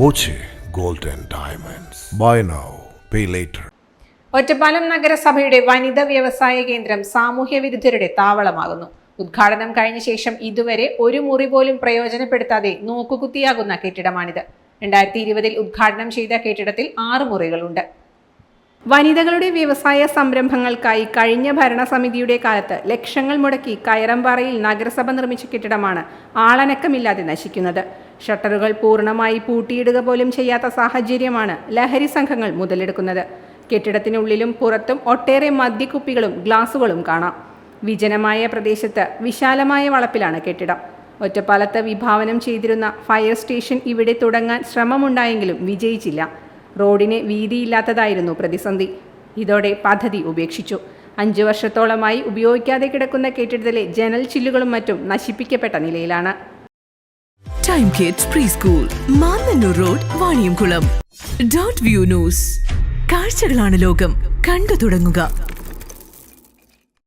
Boche gold diamonds. Buy now pay later. Ottapalam നഗരസഭയുടെ വനിതാ വ്യവസായ കേന്ദ്രം സാമൂഹ്യ വിരുദ്ധരുടെ താവളമാകുന്നു. ഉദ്ഘാടനം കഴിഞ്ഞ ശേഷം ഇതുവരെ ഒരു മുറി പോലും പ്രയോജനപ്പെടുത്താതെ നോക്കുകുത്തിയാകുന്ന കെട്ടിടമാണിത്. രണ്ടായിരത്തി ഇരുപതിൽ ഉദ്ഘാടനം ചെയ്ത കെട്ടിടത്തിൽ ആറ് മുറികളുണ്ട്. വനിതകളുടെ വ്യവസായ സംരംഭങ്ങൾക്കായി കഴിഞ്ഞ ഭരണസമിതിയുടെ കാലത്ത് ലക്ഷങ്ങൾ മുടക്കി കയറമ്പാറയിൽ നഗരസഭ നിർമ്മിച്ച കെട്ടിടമാണ് ആളനക്കമില്ലാതെ നശിക്കുന്നത്. ഷട്ടറുകൾ പൂർണമായി പൂട്ടിയിടുക പോലും ചെയ്യാത്ത സാഹചര്യമാണ് ലഹരി സംഘങ്ങൾ മുതലെടുക്കുന്നത്. കെട്ടിടത്തിനുള്ളിലും പുറത്തും ഒട്ടേറെ മദ്യക്കുപ്പികളും ഗ്ലാസുകളും കാണാം. വിജനമായ പ്രദേശത്ത് വിശാലമായ വളപ്പിലാണ് കെട്ടിടം. ഒറ്റപ്പാലത്ത് വിഭാവനം ചെയ്തിരുന്ന ഫയർ സ്റ്റേഷൻ ഇവിടെ തുടങ്ങാൻ ശ്രമമുണ്ടായെങ്കിലും വിജയിച്ചില്ല. റോഡിന് വീതിയില്ലാത്തതായിരുന്നു പ്രതിസന്ധി. ഇതോടെ പദ്ധതി ഉപേക്ഷിച്ചു. അഞ്ചു വർഷത്തോളമായി ഉപയോഗിക്കാതെ കിടക്കുന്ന കെട്ടിടത്തിലെ ജനൽ ചില്ലുകളും മറ്റും നശിപ്പിക്കപ്പെട്ട നിലയിലാണ്. Time kids preschool road view news കാഴ്ചകളാണ് ലോകം. കണ്ടു തുടങ്ങുക.